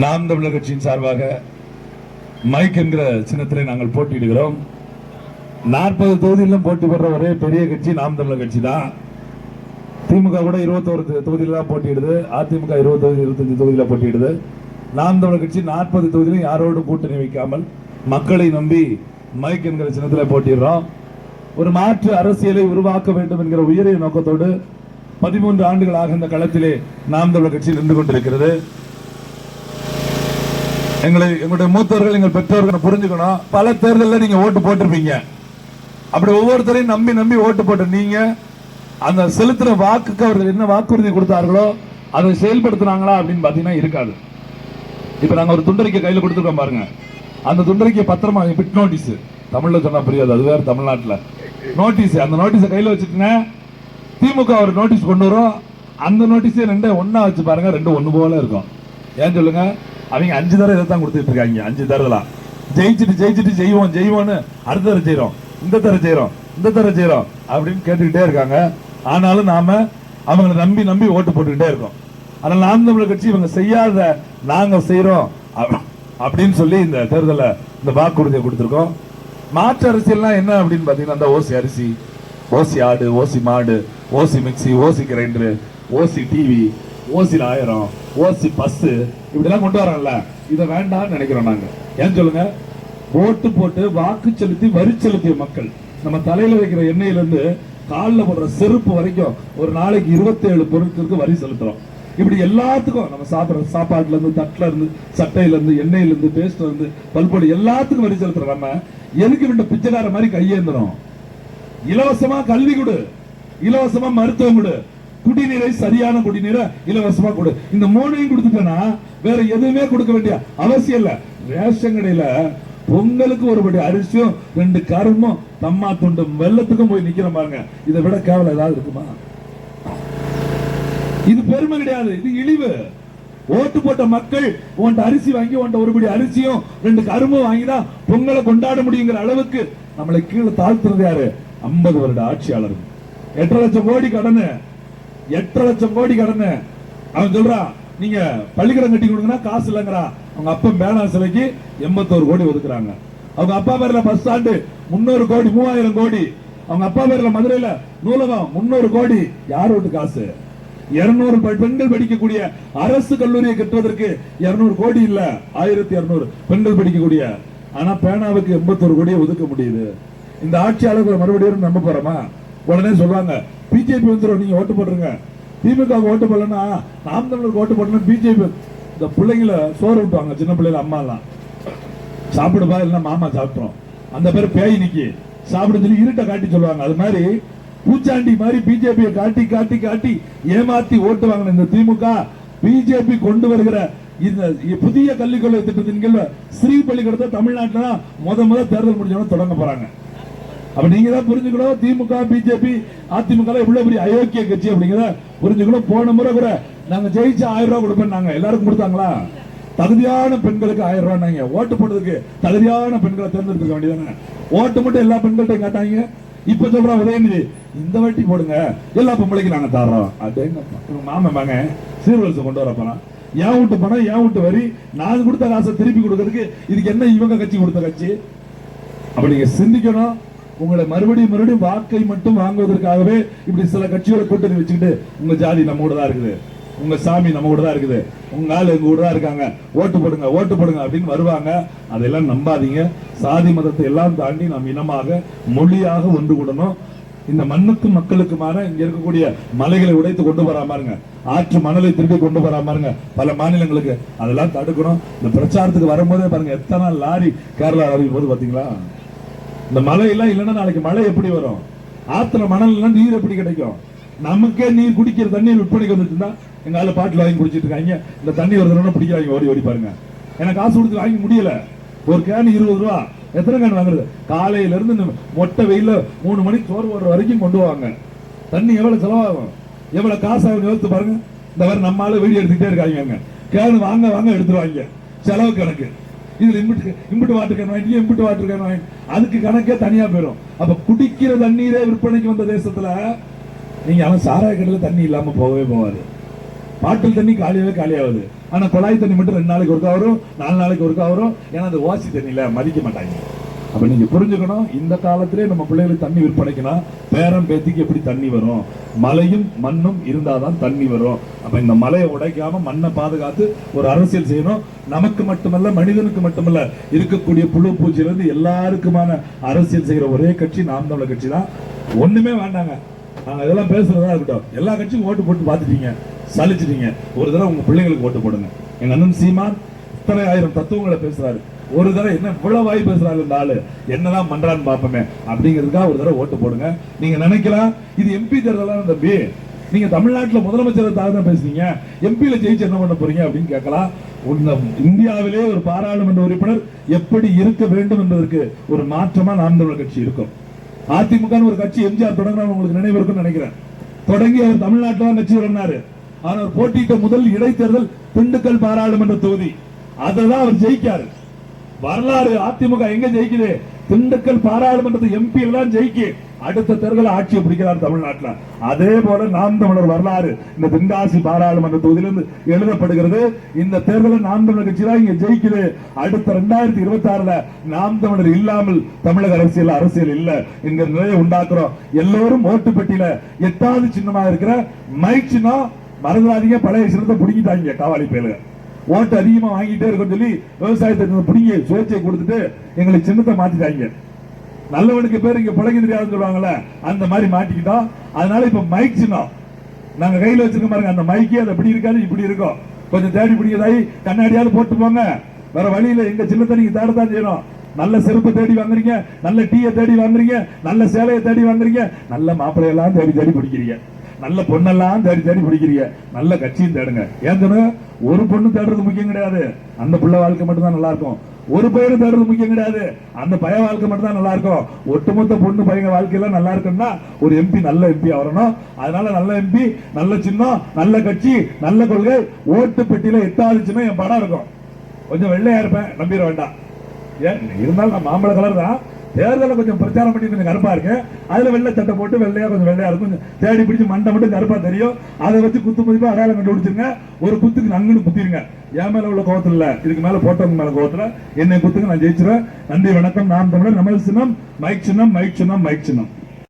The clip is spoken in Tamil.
நாம் தமிழர் கட்சியின் சார்பாக மைக் என்கிற சின்னத்திலே நாங்கள் போட்டியிடுகிறோம். நாற்பது தொகுதியிலும் போட்டி பெற ஒரே பெரிய கட்சி நாம் தமிழர் கட்சி தான். திமுக கூட இருபத்தோரு தொகுதியில் தான் போட்டியிடுது. அதிமுக இருபது தொகுதி இருபத்தஞ்சு தொகுதியில் போட்டியிடுது. நாம் தமிழர் கட்சி நாற்பது தொகுதியிலும் யாரோடும் கூட்டணி வைக்காமல் மக்களை நம்பி மைக் என்கிற சின்னத்தில் போட்டிடுறோம் ஒரு மாற்று அரசியலை உருவாக்க வேண்டும் என்கிற உயரிய நோக்கத்தோடு பதிமூன்று ஆண்டுகளாக இந்த களத்திலே நாம் தமிழர் கட்சி நின்று கொண்டிருக்கிறது. எங்களை எங்களுடைய மூத்தவர்கள் எங்கள் பெற்றோர்கள் புரிஞ்சுக்கணும். பல தேர்தலில் நீங்க ஓட்டு போட்டிருப்பீங்க. அப்படி ஒவ்வொருத்தரையும் நம்பி நம்பி ஓட்டு போட்ட நீங்க அந்த செலுத்துற வாக்குக்கு அவர்கள் என்ன வாக்குறுதி கொடுத்தார்களோ அதை செயல்படுத்துனாங்களா அப்படின்னு பாத்தீங்கன்னா இருக்காது. இப்ப நாங்க ஒரு துண்டறிக்கை கையில கொடுத்துருக்கோம் பாருங்க. அந்த துண்டறிக்கை பத்திரமா பிட் நோட்டீஸ். தமிழ்ல சொன்னா புரியாது அது வேற தமிழ்நாட்டுல. நோட்டீஸ் அந்த நோட்டீஸை கையில வச்சுட்டுங்க திமுக ஒரு நோட்டீஸ் கொண்டு வரும் அந்த நோட்டீஸே ரெண்டே ஒன்றா வச்சு பாருங்க ரெண்டு ஒன்று போல இருக்கும். ஏன் சொல்லுங்க? அவங்க அஞ்சு தடவை இதை தான் கொடுத்துட்டு இருக்காங்க அஞ்சு தடவை ஜெயிச்சுட்டு ஜெயிச்சுட்டு செய்வோம் செய்வோம்னு அடுத்த தடவை செய்கிறோம் இந்த தர செய்கிறோம் இந்த தர செய்கிறோம் அப்படின்னு கேட்டுக்கிட்டே இருக்காங்க. ஆனாலும் நாம அவங்களை நம்பி நம்பி ஓட்டு போட்டுக்கிட்டே இருக்கோம். ஆனால் நாம் தமிழர் கட்சி இவங்க செய்யாத நாங்கள் செய்கிறோம் அப்படின்னு சொல்லி இந்த தேர்தலில் இந்த வாக்குறுதியை கொடுத்துருக்கோம். மாற்று அரசியல்லாம் என்ன அப்படின்னு பார்த்தீங்கன்னா அந்த ஓசி அரிசி ஓசி ஆடு ஓசி மாடு ஓசி மிக்ஸி ஓசி கிரைண்டரு ஓசி டிவி ஓசியில் ஆயிரம் ஓசி பஸ்ஸு இப்படிலாம் கொண்டு வரோம்ல இதை வேண்டாம்னு நினைக்கிறோம் நாங்கள் ஏன் சொல்லுங்க? ஓட்டு போட்டு வாக்கு செலுத்தி வரி செலுத்திய மக்கள். நம்ம தலையில் வைக்கிற எண்ணெயிலேருந்து காலில் போடுற செருப்பு வரைக்கும் ஒரு நாளைக்கு 27 பொருட்களுக்கு வரி செலுத்துறோம். இப்படி எல்லாத்துக்கும் நம்ம சாப்பிட்ற சாப்பாட்டுல இருந்து தட்டுல இருந்து சட்டையில இருந்து எண்ணெயில இருந்து பேஸ்ட்ல இருந்து பல்பொடி எல்லாத்துக்கும் வரி செலுத்துறோம் நம்ம. எதுக்கு விட்ட பிச்சைக்கார மாதிரி கையேந்துறோம்? இலவசமா கல்வி கொடு. இலவசமா மருத்துவம் கொடு. குடிநீரை சரியான குடிநீரை இலவசமா கொடு. இந்த மூணையும் கொடுத்துட்டேன்னா வேற எதுவுமே கொடுக்க வேண்டிய அவசியம் இல்ல. ரேஷன் கடையில பொங்கலுக்கு ஒருபடி அரிசியும் ரெண்டு கரும்பும் தம்மா துண்டு வெள்ளத்துக்கும் போய் நிக்கிற பாருங்க. இதை விட கேவலம் ஏதாவது இருக்குமா? இது பெருமை கிடையாது. இது இழிவு. ஓட்டு போட்ட மக்கள் உன்ட்ட அரிசி வாங்கி உன்ட்ட ஒருபடி அரிசியும் ரெண்டு கரும்பும் வாங்கிதான் பொங்கலை கொண்டாட முடியுங்கிற அளவுக்கு நம்மளை கீழே தாழ்த்துறது யாரு? ஐம்பது வருட ஆட்சியாளர்கள். எட்டரை லட்சம் கோடி கடனு. எட்டரை லட்சம் கோடி கடனு. அவன் சொல்றான் நீங்க பள்ளிக்கடம் கட்டி கொடுங்கன்னா காசு இல்லைங்கிறா. அவங்க அப்பா பேனா சிலைக்கு எண்பத்தோரு கோடி ஒதுக்குறாங்க. அவங்க அப்பா பேர்ல பஸ் ஸ்டாண்டு முன்னூறு கோடி மூவாயிரம் கோடி. அவங்க அப்பா பேர்ல மதுரையில நூலகம் முன்னூறு கோடி. யார் வீட்டு காசு? இருநூறு பெண்கள் படிக்கக்கூடிய அரசு கல்லூரியை கட்டுவதற்கு இருநூறு கோடி இல்ல. ஆயிரத்தி இருநூறு பெண்கள் படிக்கக்கூடிய. ஆனா பேனாவுக்கு எண்பத்தொரு கோடியை ஒதுக்க முடியுது. இந்த ஆட்சியாளர்கள் மறுபடியும் நம்ப போறோமா? உடனே சொல்லுவாங்க பிஜேபி வந்துடும் நீங்க ஓட்டு போட்டுருங்க. திமுக ஓட்டு போடலன்னா நாம் தமிழருக்கு ஓட்டு போடணும் பிஜேபி இந்த பிள்ளைங்கள சோறு விட்டுவாங்க சின்ன பிள்ளைல அம்மா எல்லாம் சாப்பிடுப்பா இல்லைன்னா மாமா சாப்பிட்டோம் அந்த பேர் பேய் நிக்கி சாப்பிட சொல்லி இருட்டை காட்டி சொல்லுவாங்க. அது மாதிரி பூச்சாண்டி மாதிரி பிஜேபியை காட்டி காட்டி காட்டி ஏமாத்தி ஓட்டு வாங்கின இந்த திமுக பிஜேபி கொண்டு வருகிற இந்த புதிய கல்விக் கொள்கை திட்டத்தின் கீழ் ஸ்ரீ பள்ளிக்கூடத்தை தமிழ்நாட்டில் முத முத தேர்தல் முடிஞ்சவன தொடங்க போறாங்க. அப்ப நீங்க தான் புரிஞ்சுக்கணும். திமுக பிஜேபி அதிமுக எவ்வளவு பெரிய அயோக்கிய கட்சி அப்படிங்கிறத புரிஞ்சுக்கணும். போன முறை கூட நாங்க ஜெயிச்சு ஆயிரம் ரூபாய் கொடுப்போம் நாங்க எல்லாருக்கும் கொடுத்தாங்களா? தகுதியான பெண்களுக்கு ஆயிரம் ரூபாய் நாங்க ஓட்டு போடுறதுக்கு தகுதியான பெண்களை தேர்ந்தெடுக்க வேண்டியதானே ஓட்டு மட்டும் எல்லா பெண்கள்ட்டையும் காட்டாங்க இப்ப சொல்றோம் உதயநிதி இந்த வாட்டி போடுங்க. எல்லா பொம்பளைக்கும் நாங்க தர்றோம் அப்படின்னு மாமன் வாங்க சீர்வரிசை கொண்டு வர போறான். ஏன் விட்டு பணம் ஏன் விட்டு வரி நான் கொடுத்த காசை திருப்பி கொடுக்கறதுக்கு இதுக்கு என்ன இவங்க கட்சி கொடுத்த கட்சி? அப்ப நீங்க சிந்திக்கணும். உங்களை மறுபடியும் மறுபடியும் வாக்கை மட்டும் வாங்குவதற்காகவே இப்படி சில கட்சியோட கூட்டணி வச்சுக்கிட்டு உங்க ஜாதி நம்ம கூட தான் இருக்குது. உங்க சாமி நம்ம கூட தான் இருக்குது. உங்க ஆள் எங்க கூட தான் இருக்காங்க. ஓட்டு போடுங்க ஓட்டு போடுங்க அப்படின்னு வருவாங்க. அதெல்லாம் நம்பாதீங்க. சாதி மதத்தை எல்லாம் தாண்டி நாம் இனமாக மொழியாக ஒன்று கூடணும். இந்த மண்ணுக்கும் மக்களுக்குமான இங்க இருக்கக்கூடிய மலைகளை உடைத்து கொண்டு வராம மாருங்க ஆற்று மணலை திருப்பி கொண்டு வராமருங்க பல மாநிலங்களுக்கு அதெல்லாம் தடுக்கணும். இந்த பிரச்சாரத்துக்கு வரும்போதே பாருங்க எத்தனை லாரி கேரளா அறியும் போது பாத்தீங்களா? இந்த மழையெல்லாம் இல்லைன்னா நாளைக்கு மழை எப்படி வரும்? ஆத்துல மணல் நீர் எப்படி கிடைக்கும்? நமக்கே நீர் குடிக்கிற தண்ணீர் விற்பனைக்கு வந்துட்டுனா எங்க ஆளு பாட்டில் வாங்கி குடிச்சிட்டு இருக்காங்க. இந்த தண்ணி வருதுன்னா பிடிக்கிறாங்க ஓடி ஓடி பாருங்க. எனக்கு காசு கொடுத்து வாங்கி முடியல. ஒரு கேன் இருபது ரூபா. எத்தனை கேன் வாங்குறது? காலையில இருந்து மொட்டை வெயில மூணு மணிக்கு சோறு போடுற வரைக்கும் கொண்டு வாங்க தண்ணி எவ்வளவு செலவாகும்? எவ்வளவு காசு ஆகும் யோசித்து பாருங்க. இந்த மாதிரி நம்ம ஆளு வீடியோ எடுத்துக்கிட்டே இருக்காங்க. கேன் வாங்க வாங்க எடுத்துருவாங்க. செலவு கணக்கு. இதில் இம்பிட்டு இம்பிட்டு வாட்டர் கேன் வாங்கி இம்பிட்டு வாட்டர் கேன் வாங்கி. அதுக்கு கணக்கே தனியாக போயிடும் அப்போ குடிக்கிற தண்ணீரே விற்பனைக்கு வந்த தேசத்தில் நீங்கள் அவன் சாராய கடையில் தண்ணி இல்லாமல் போகவே போவாரு பாட்டில் தண்ணி காலியாகவே காலியாகுது. ஆனால் குழாய் தண்ணி மட்டும் ரெண்டு நாளைக்கு ஒருக்கா வரும் நாலு நாளைக்கு ஒருக்கா வரும். ஏன்னா அந்த ஓசி தண்ணியில் மதிக்க மாட்டாங்க. அப்ப நீங்க புரிஞ்சுக்கணும் இந்த காலத்திலே நம்ம பிள்ளைகளுக்கு தண்ணி விற்பனைக்குன்னா பேரம் பேத்திக்கு எப்படி தண்ணி வரும்? மலையும் மண்ணும் இருந்தாதான் தண்ணி வரும். அப்ப இந்த மலையை உடைக்காம மண்ணை பாதுகாத்து ஒரு அரசியல் செய்யணும். நமக்கு மட்டுமல்ல மனிதனுக்கு மட்டுமல்ல இருக்கக்கூடிய புழு பூச்சியிலிருந்து எல்லாருக்குமான அரசியல் செய்கிற ஒரே கட்சி நாம் தமிழர் கட்சி தான். ஒண்ணுமே வேண்டாங்க. நாங்க இதெல்லாம் பேசுறதா இருக்கட்டும். எல்லா கட்சியும் ஓட்டு போட்டு பார்த்துட்டீங்க சலிச்சிட்டீங்க. ஒரு தடவை உங்க பிள்ளைங்களுக்கு ஓட்டு போடுங்க. எங்க அண்ணன் சீமான் இத்தனை ஆயிரம் தத்துவங்களை பேசுறாரு. ஒரு தடவை என்ன இவ்வளவு வாய் பேசுறாங்க இந்த ஆளு? என்னதான் பண்றான்னு பார்ப்போமே. அப்படிங்கிறதுக்காக ஒரு தடவை ஓட்டு போடுங்க. நீங்க நினைக்கலாம் இது எம்பி தேர்தலாம் தம்பி நீங்க தமிழ்நாட்டுல முதலமைச்சர் தான் பேசுறீங்க எம்பியில ஜெயிச்சு என்ன பண்ண போறீங்க அப்படின்னு கேட்கலாம். உன்ன இந்தியாவிலே ஒரு பாராளுமன்ற உறுப்பினர் எப்படி இருக்க வேண்டும் என்பதற்கு ஒரு மாற்றமா நாம் தமிழர் கட்சி இருக்கும். அதிமுக ஒரு கட்சி எம்ஜிஆர் தொடங்கினா உங்களுக்கு நினைவு இருக்கும்னு நினைக்கிறேன். தொடங்கி அவர் தமிழ்நாட்டில் கட்சி தொடங்கினாரு ஆனால் போட்டியிட்ட முதல் இடைத்தேர்தல் திண்டுக்கல் பாராளுமன்ற தொகுதி. அதை தான் அவர் ஜெயிக்காரு. வரலாறு அதிமுக எங்க ஜெயிக்குது? திண்டுக்கல் பாராளுமன்றத்து எம்பி எல்லாம் ஜெயிக்கு. அடுத்த தேர்தல் ஆட்சியை பிடிக்கிறார் தமிழ்நாட்டுல. அதே போல நாம் தமிழர் வரலாறு. இந்த தென்காசி பாராளுமன்ற தொகுதியிலிருந்து எழுதப்படுகிறது. இந்த தேர்தலில் நாம் தமிழர் கட்சி தான் இங்க ஜெயிக்குது. அடுத்த ரெண்டாயிரத்தி இருபத்தி ஆறுல நாம் தமிழர் இல்லாமல் தமிழக அரசியல் அரசியல் இல்ல என்கிற நிலையை உண்டாக்குறோம். எல்லோரும் ஓட்டு பெட்டியில எட்டாவது சின்னமா இருக்கிற மை சின்னம் மறந்துடாதீங்க. பழைய சின்னத்தை பிடிக்கிட்டாங்க காவாலி பேருங்க ஓட்டு அதிகமா வாங்கிட்டே இருக்கும் சொல்லி விவசாயத்தை பிடிங்கி சுயேட்சை கொடுத்துட்டு எங்களை சின்னத்தை மாத்திட்டாங்க. நல்லவனுக்கு பேர் இங்க பிழைக்க தெரியாதுன்னு சொல்லுவாங்கல்ல அந்த மாதிரி மாட்டிக்கிட்டோம் அதனால இப்ப மைக் சின்னம். நாங்க கையில வச்சிருக்க பாருங்க அந்த மைக்கே அது அப்படி இருக்காது இப்படி இருக்கும். கொஞ்சம் தேடி பிடிக்கதாயி கண்ணாடியாவது போட்டு போங்க. வேற வழியில எங்க சின்னத்தை நீங்க தேடத்தான் செய்யணும். நல்ல செருப்பு தேடி வாங்குறீங்க நல்ல டீயை தேடி வாங்குறீங்க நல்ல சேலையை தேடி வாங்குறீங்க நல்ல மாப்பிள்ளையெல்லாம் தேடி தேடி பிடிக்கிறீங்க. நல்ல பொண்ணெல்லாம் தேடி தேடி பிடிக்கிறீங்க. நல்ல கட்சியும் தேடுங்க. ஏன் ஒரு பொண்ணு தேடுறது முக்கியம் கிடையாது. அந்த பிள்ளை வாழ்க்கை மட்டும்தான் நல்லா இருக்கும் ஒரு பையன் தேடுறது முக்கியம் கிடையாது. அந்த பய வாழ்க்கை மட்டும் தான் நல்லா இருக்கும் ஒட்டுமொத்த பொண்ணு பையன் வாழ்க்கையெல்லாம் நல்லா இருக்குன்னா ஒரு எம்பி நல்ல எம்பி வரணும் அதனால நல்ல எம்பி நல்ல சின்னம் நல்ல கட்சி நல்ல கொள்கை ஓட்டு பெட்டியில எட்டாவது சின்னம் என் படம் இருக்கும். கொஞ்சம் வெள்ளையா இருப்பேன். நம்பிட வேண்டாம். ஏன்? இருந்தாலும் நான் மாம்பழ கலர் தான். தேர்தலில் கொஞ்சம் பிரச்சாரம் பண்ணி கொஞ்சம் கருப்பா இருக்கு. அதுல வெள்ளை சட்டை போட்டு வெள்ளையா கொஞ்சம் வெள்ளையா இருக்கும். கொஞ்சம் தேடி பிடிச்சு மண்டை மட்டும் கருப்பா தெரியும். அதை வச்சு குத்து மதிப்பா அடையாளம் கண்டுபிடிச்சிருங்க. ஒரு குத்துக்கு நங்குன்னு குத்திருங்க. என் மேல உள்ள கோவத்தில் இல்ல. இதுக்கு மேல போட்டவங்க மேல கோவத்தில் என்னை குத்துக்கு நான் ஜெயிச்சிருவேன். நன்றி வணக்கம். நான் தமிழர் நமது சின்னம். மைக் சின்னம் மைக் சின்னம் மைக் சின்னம்.